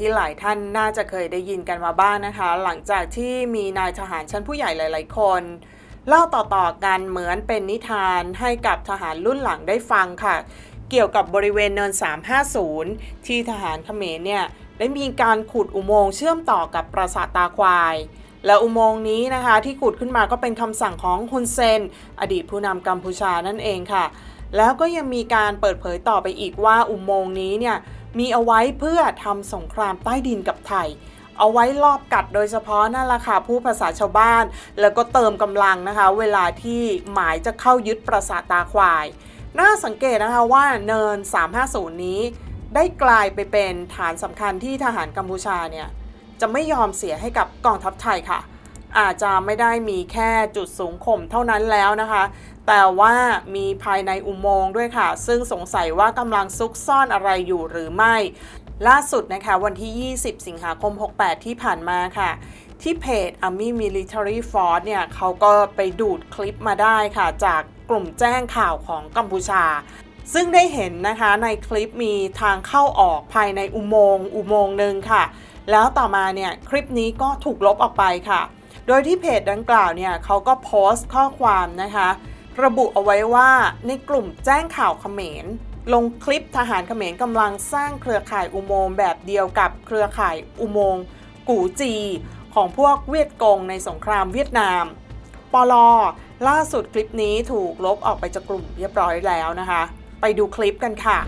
ที่หลายท่านน่าจะเคยได้ยินกันมาบ้างนะคะ หลังจากที่มีนายทหารชั้นผู้ใหญ่หลาย ๆ คน เล่าต่อๆกันเหมือนเป็นนิทานให้กับทหารรุ่นหลังได้ฟังค่ะ เกี่ยวกับบริเวณเนิน 350 ที่ทหารเขมรเนี่ยได้มีการขุดอุโมงค์เชื่อมต่อกับปราสาทตาควายและอุโมงค์นี้นะคะที่ขุดขึ้นมาก็เป็นคำสั่งของฮุนเซน อดีตผู้นำกัมพูชานั่นเองค่ะ แล้วก็ยังมีการเปิดเผยต่อไปอีกว่าอุโมงค์นี้เนี่ย มีเอาไว้เพื่อทำสงครามใต้ดินกับไทย เอาไว้ลอบกัดโดยเฉพาะนั่นแหละค่ะผู้ภาษาชาวบ้าน แล้วก็เติมกำลังนะคะ เวลาที่หมายจะเข้ายึดปราสาทตาควาย น่าสังเกตนะคะว่าเนิน 350 นี้ ได้กลายไปเป็นฐานสำคัญที่ทหารกัมพูชาเนี่ยจะไม่ยอมเสียให้กับกองทัพไทยค่ะอาจจะไม่ได้มีแค่จุดสูงข่มเท่านั้นแล้วนะคะ แต่ว่ามีภายในอุโมงค์ด้วยค่ะ ซึ่งสงสัยว่ากำลังซุกซ่อนอะไรอยู่หรือไม่ ล่าสุดนะคะวันที่ 20 สิงหาคม 68 ที่ผ่านมาค่ะที่เพจ Army Military Force เนี่ยเขาก็ไปดูดคลิปมาได้ค่ะ จากกลุ่มแจ้งข่าวของกัมพูชา ซึ่งได้เห็นนะคะในคลิปมีทางเข้าออกภายในอุโมงค์อุโมงค์หนึ่งค่ะ แล้วต่อมาเนี่ยคลิปนี้ก็ถูกลบออกไปค่ะ โดยที่เพจดังกล่าวเนี่ยเขาก็โพสต์ข้อความนะคะ ระบุเอาไว้ว่าในกลุ่มแจ้งข่าวเขมร ลงคลิปทหารเขมรกำลังสร้างเครือข่ายอุโมงค์แบบเดียวกับเครือข่ายอุโมงค์กูจี ของพวกเวียดกงในสงครามเวียดนาม ปลอล่าสุดคลิปนี้ถูกลบออกไปจากกลุ่มเรียบร้อยแล้วนะคะ ไปดูคลิปกันค่ะ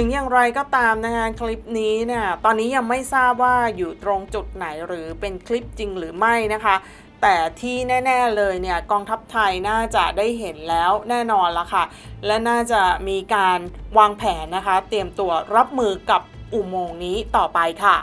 ถึงอย่างไรก็ตามนะคะคลิปนี้เนี่ย ตอนนี้ยังไม่ทราบว่าอยู่ตรงจุดไหนหรือเป็นคลิปจริงหรือไม่นะคะ แต่ที่แน่ ๆเลยเนี่ยกองทัพไทยน่าจะได้เห็นแล้วแน่นอนละค่ะ และน่าจะมีการวางแผนนะคะ เตรียมตัวรับมือกับอุโมงค์นี้ต่อไปค่ะ